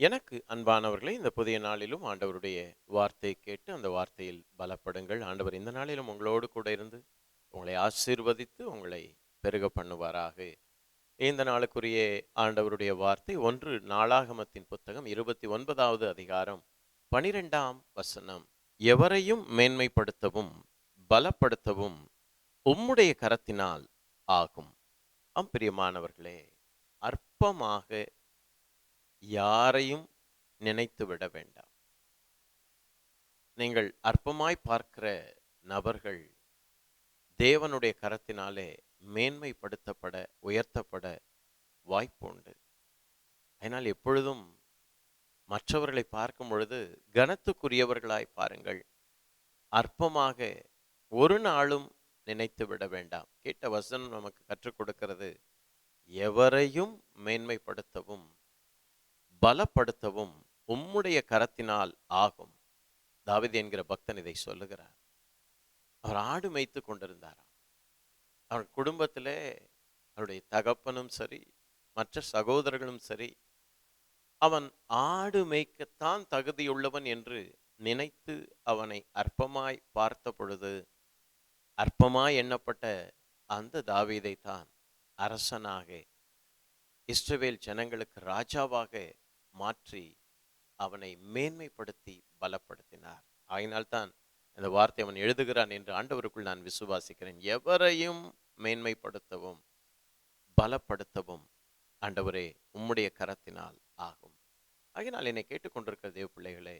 எனக்கு அன்பானவர்களே இந்த புதிய நாளிலும் ஆண்டவருடைய வார்த்தை கேட்டு அந்த வார்த்தையில் பலப்படுங்கள். ஆண்டவர் இந்த நாளிலும் உங்களோடு கூட இருந்து உங்களை ஆசீர்வதித்து உங்களை பெருக பண்ணுவாராக. இந்த நாளுக்குரிய ஆண்டவருடைய வார்த்தை ஒன்று நாளாகமத்தின் புத்தகம் இருபத்தி ஒன்பதாவது அதிகாரம் பனிரெண்டாம் வசனம். எவரையும் மேன்மைப்படுத்தவும் பலப்படுத்தவும் உம்முடைய கரத்தினால் ஆகும். அம்பிரியமானவர்களே அற்பமாக யாரையும் நினைத்து விட வேண்டாம். நீங்கள் அற்பமாய் பார்க்கிற நபர்கள் தேவனுடைய கரத்தினாலே மேன்மைப்படுத்தப்பட உயர்த்தப்பட வாய்ப்பு உண்டு அதனால் எப்பொழுதும் மற்றவர்களை பார்க்கும் பொழுது கனத்துக்குரியவர்களாய் பாருங்கள். அற்பமாக ஒரு நாளும் நினைத்து விட வேண்டாம். கேட்ட வசனம் நமக்கு கற்றுக் கொடுக்கிறது. எவரையும் மேன்மைப்படுத்தவும் பலப்படுத்தவும் உம்முடைய கரத்தினால் ஆகும். தாவிது என்கிற பக்தன் இதை சொல்லுகிறார். அவர் ஆடு மேய்த்து கொண்டிருந்தாராம். அவர் குடும்பத்திலே அவருடைய தகப்பனும் சரி மற்ற சகோதரர்களும் சரி அவன் ஆடு மேய்க்கத்தான் தகுதியுள்ளவன் என்று நினைத்து அவனை அற்பமாய் பார்த்த பொழுது அற்பமாய் எண்ணப்பட்ட அந்த தாவீதை தான் அரசனாக இஸ்ரவேல் ஜனங்களுக்கு ராஜாவாக மாற்றி அவனை மேன்மைப்படுத்தி பலப்படுத்தினார். ஆகினால்தான் இந்த வார்த்தை அவன் எழுதுகிறான் என்று ஆண்டவருக்குள் நான் விசுவாசிக்கிறேன். எவரையும் மேன்மைப்படுத்தவும் பலப்படுத்தவும் ஆண்டவரே உம்முடைய கரத்தினால் ஆகும். ஆகினால் என்னை கேட்டுக்கொண்டிருக்கிற தேவ பிள்ளைகளே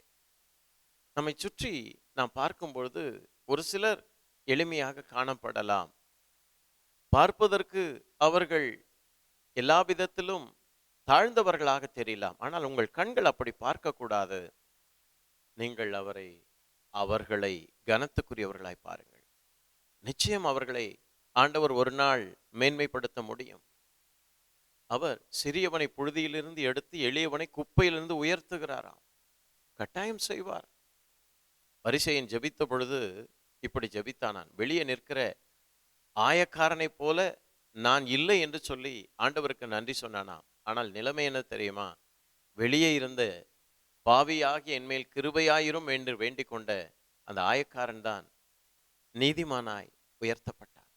நம்மை சுற்றி நாம் பார்க்கும் பொழுது ஒரு சிலர் எளிமையாக காணப்படலாம். பார்ப்பதற்கு அவர்கள் எல்லா விதத்திலும் தாழ்ந்தவர்களாக தெரியலாம். ஆனால் உங்கள் கண்கள் அப்படி பார்க்கக்கூடாது. நீங்கள் அவரை அவர்களை கனத்துக்குரியவர்களாய் பாருங்கள். நிச்சயம் அவர்களை ஆண்டவர் ஒரு நாள் மேன்மைப்படுத்த முடியும். அவர் சிறியவனை புழுதியிலிருந்து எடுத்து எளியவனை குப்பையிலிருந்து உயர்த்துகிறாராம். கட்டாயம் செய்வார். வரிசையின் ஜெபித்த பொழுது இப்படி ஜபித்தானான் வெளியே நிற்கிற ஆயக்காரனைப் போல நான் இல்லை என்று சொல்லி ஆண்டவருக்கு நன்றி சொன்னானாம் ஆனால் நிலைமை என்ன தெரியுமா? வெளியே இருந்த பாவியாகி என்மேல் கிருபையாயிரும் என்று வேண்டிக் கொண்ட அந்த ஆயக்காரன் தான் நீதிமானாய் உயர்த்தப்பட்டான்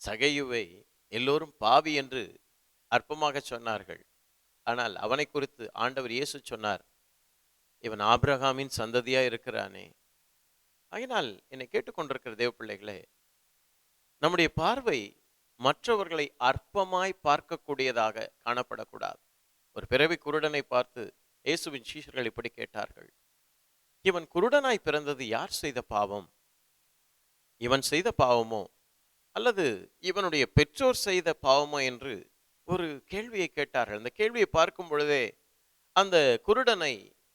சகையுவை எல்லோரும் பாவி என்று அற்பமாக சொன்னார்கள். ஆனால் அவனை குறித்து ஆண்டவர் இயேசு சொன்னார் இவன் ஆபிரகாமின் சந்ததியா இருக்கிறானே? ஆகினால் என்னை கேட்டுக்கொண்டிருக்கிற தேவ பிள்ளைகளே நம்முடைய பார்வை மற்றவர்களை அற்பமாய் பார்க்கக்கூடியதாக காணப்படக்கூடாது. ஒரு பிறவி குருடனை பார்த்து இயேசுவின் சீஷர்கள் இப்படி கேட்டார்கள். இவன் குருடனாய் பிறந்தது யார் செய்த பாவம்? இவன் செய்த பாவமோ? அல்லது இவனுடைய பெற்றோர் செய்த பாவமோ? என்று ஒரு கேள்வியை கேட்டார்கள். அந்த கேள்வியை பார்க்கும் பொழுதே அந்த குருடனை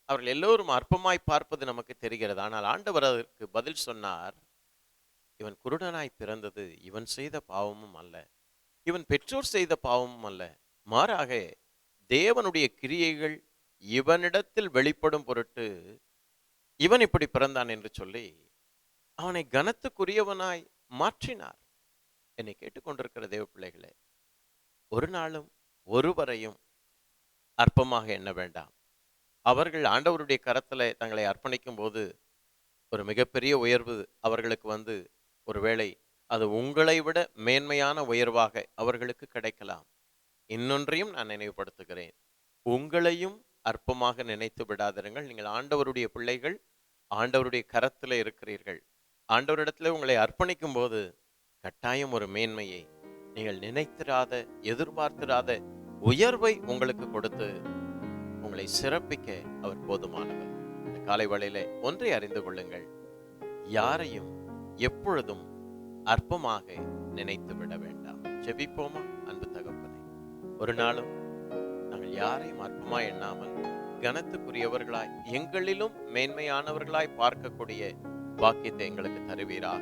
அவர்கள் எல்லோரும் அற்பமாய் பார்ப்பது நமக்கு தெரிகிறது. ஆனால் ஆண்டவர் அதற்கு பதில் சொன்னார் இவன் குருடனாய் பிறந்தது இவன் செய்த பாவமும் அல்ல. இவன் பெற்றோர் செய்த பாவமும் அல்ல. மாறாக தேவனுடைய கிரியைகள் இவனிடத்தில் வெளிப்படும் பொருட்டு இவன் இப்படி பிறந்தான் என்று சொல்லி அவனை கனத்துக்குரியவனாய் மாற்றினார். என்னை கேட்டுக்கொண்டிருக்கிற தேவ பிள்ளைகளே ஒரு நாளும் ஒருவரையும் அற்பமாக எண்ண வேண்டாம். அவர்கள் ஆண்டவருடைய கரத்தில் தங்களை அர்ப்பணிக்கும் போது ஒரு மிகப்பெரிய உயர்வு அவர்களுக்கு வந்து ஒருவேளை அது உங்களை விட மேன்மையான உயர்வாக அவர்களுக்கு கிடைக்கலாம். இன்னொன்றையும் நான் நினைவுபடுத்துகிறேன். உங்களையும் அற்பமாக நினைத்து விடாதிருங்கள். நீங்கள் ஆண்டவருடைய பிள்ளைகள் ஆண்டவருடைய கரத்தில் இருக்கிறீர்கள். ஆண்டவரிடத்தில் உங்களை அர்ப்பணிக்கும் போது கட்டாயம் ஒரு மேன்மையை நீங்கள் நினைத்திராத எதிர்பார்த்திராத உயர்வை உங்களுக்கு கொடுத்து உங்களை சிறப்பிக்க அவர் போதுமானவர். இந்த காலை வேளையில ஒன்றை அறிந்து கொள்ளுங்கள். யாரையும் எப்பொழுதும் அற்பமாக நினைத்து விட வேண்டாம். செபிப்போமா அன்பு தகப்பனை ஒரு நாளும் நாங்கள் யாரையும் அற்பமாய் எண்ணாமல் கனத்துக்குரியவர்களாய் எங்களிலும் மேன்மையானவர்களாய் பார்க்கக்கூடிய வாக்கியத்தை எங்களுக்கு தருவீராக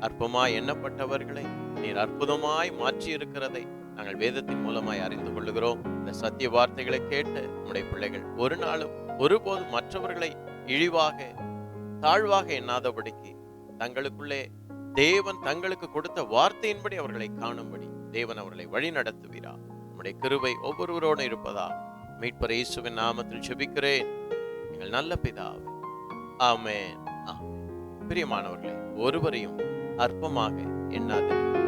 அற்பமாய் எண்ணப்பட்டவர்களை நீர் அற்புதமாய் மாற்றி இருக்கிறதை நாங்கள் வேதத்தின் மூலமாய் அறிந்து கொள்ளுகிறோம். இந்த சத்திய வார்த்தைகளை கேட்டு நம்முடைய பிள்ளைகள் ஒரு நாளும் ஒருபோதும் மற்றவர்களை இழிவாக தாழ்வாக எண்ணாதபடிக்கு தங்களுக்குள்ளே தேவன் தங்களுக்கு கொடுத்த வார்த்தையின்படி அவர்களை காணும்படி தேவன் அவர்களை வழி நடத்துவீரா நம்முடைய கிருவை ஒவ்வொருவரோடு இருப்பதா. மீட்பர் இயேசுவின் நாமத்தில் ஜெபிக்கிறேன். நீங்கள் நல்ல பிதாவே. ஆமே ஆமென். பிரியமானவர்களே ஒருவரையும் அற்பமாக எண்ணாதிருங்கள்